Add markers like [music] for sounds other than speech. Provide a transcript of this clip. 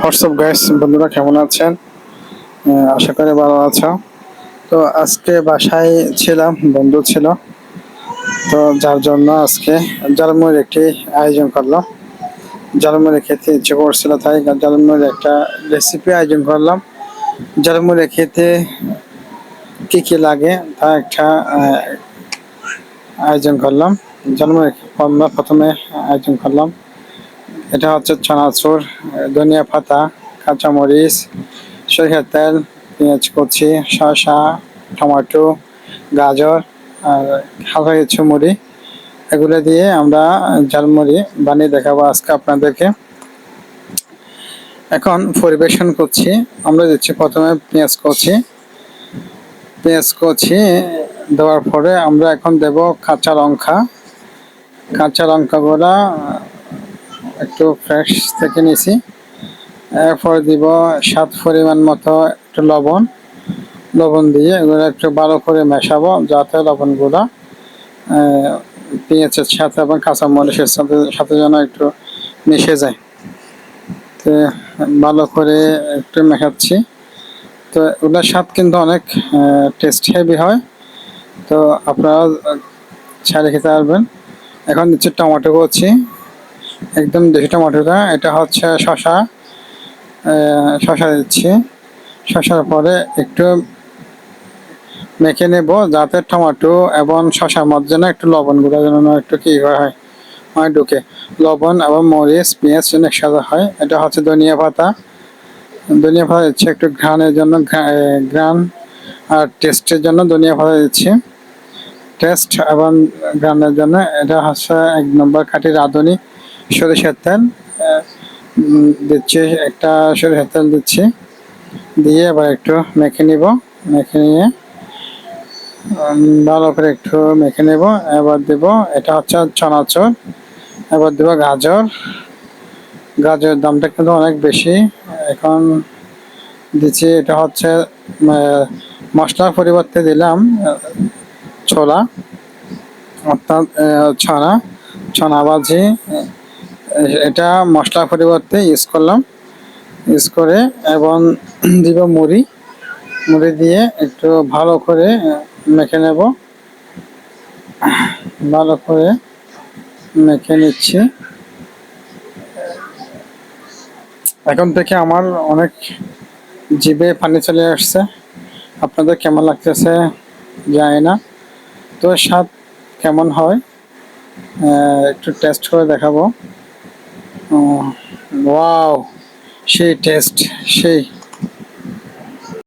WhatsApp guys বন্ধুরা, কেমন আছেন? আশা করি ভালো আছো। তো আজকে বাসায় ছিলাম, বন্ধু ছিল। তো যার জন্য আজকে জালমুড়ির একটি আয়োজন করলাম। জালমুড়ি খেতে ইচ্ছে করছিল তাই জালমুড়ির একটা রেসিপি আয়োজন করলাম। জালমুড়ি খেতে কি কি লাগে তা একটা আয়োজন করলাম। জালমুড়ি প্রথমে আয়োজন করলাম। এটা হচ্ছে চানাচুর, ধনিয়া পাতা, কাঁচামরিচ, সরিষার তেল, পেঁয়াজ কুচি, শসা, টমেটো, গাজর আর হালকা কিছু মুড়ি। এগুলো দিয়ে আমরা ঝালমুড়ি বানিয়ে দেখাবো আজকে আপনাদেরকে। এখন পরিবেশন করছি। আমরা দিচ্ছি প্রথমে পেঁয়াজ কুচি। পেঁয়াজ কুচি দেওয়ার পরে আমরা এখন দেব কাঁচা লঙ্কা। কাঁচা লঙ্কাগুলা একটু ফ্রেশ থেকে নিছি। এরপর দিব স্বাদ পরিমাণ মতো একটু লবণ। লবণ দিয়ে এগুলো একটু ভালো করে মেশাবো, যাতে লবণগুলো পেঁয়াজের সাথে এবং কাঁচা মরিচের সাথে সাথে যেন একটু মিশে যায়। তো, ভালো করে একটু মেশাচ্ছি। তো ওগুলোর স্বাদ কিন্তু অনেক টেস্ট হেভি হয়। তো আপনারা ছাড়ে খেতে পারবেন। এখন দিচ্ছি টমেটো করছি একদম দেশি টমেটোটা এটা হচ্ছে শশা। শশা দিচ্ছি। শশার পরে একটু মেখে নেব যাতে টমেটো এবং শশার মধ্যে যেন একটু লবণ গুঁড়া যেন একটু কি হয় হয় ঢুকে। লবণ এবং মরিচ, পেঁয়াজ যেন একসাথে হয়। এটা হচ্ছে ধনিয়া পাতা। ধনিয়া পাতা দিচ্ছি একটু ঘ্রাণের জন্য ঘ্রাণ আর টেস্টের জন্য ধনিয়া পাতা দিচ্ছি। টেস্ট এবং ঘ্রাণের জন্য। এটা হচ্ছে এক নম্বর কাঠি রাঁধুনি সরিষার তেল দিচ্ছি একটা সরিষার তেল দিচ্ছি। দিয়ে এবার একটু মেখে নিব, মেখে নিয়ে ভালো করে একটু মেখে নেব। এবার দেব, এটা হচ্ছে চানাচুর। এবার দেব গাজর। গাজরের দামটা কিন্তু অনেক বেশি। এখন দিচ্ছি, এটা হচ্ছে মশলার পরিবর্তে দিলাম, ছোলা, অর্থাৎ ছানা ছানা ভাজি এটা মশলার পরিবর্তে ইউজ করলাম। ইউজ করে এবং [clears throat] দিব মুড়ি। মুড়ি দিয়ে একটু ভালো করে মেখে নেব। [clears throat] ভালো করে মেখে নিচ্ছি। এখন থেকে আমার অনেক জিভে পানি চলে আসছে। আপনাদের কেমন লাগতেছে জানি না। তো স্বাদ কেমন হয় একটু টেস্ট করে দেখাবো। ওয়াও সেই টেস্ট সেই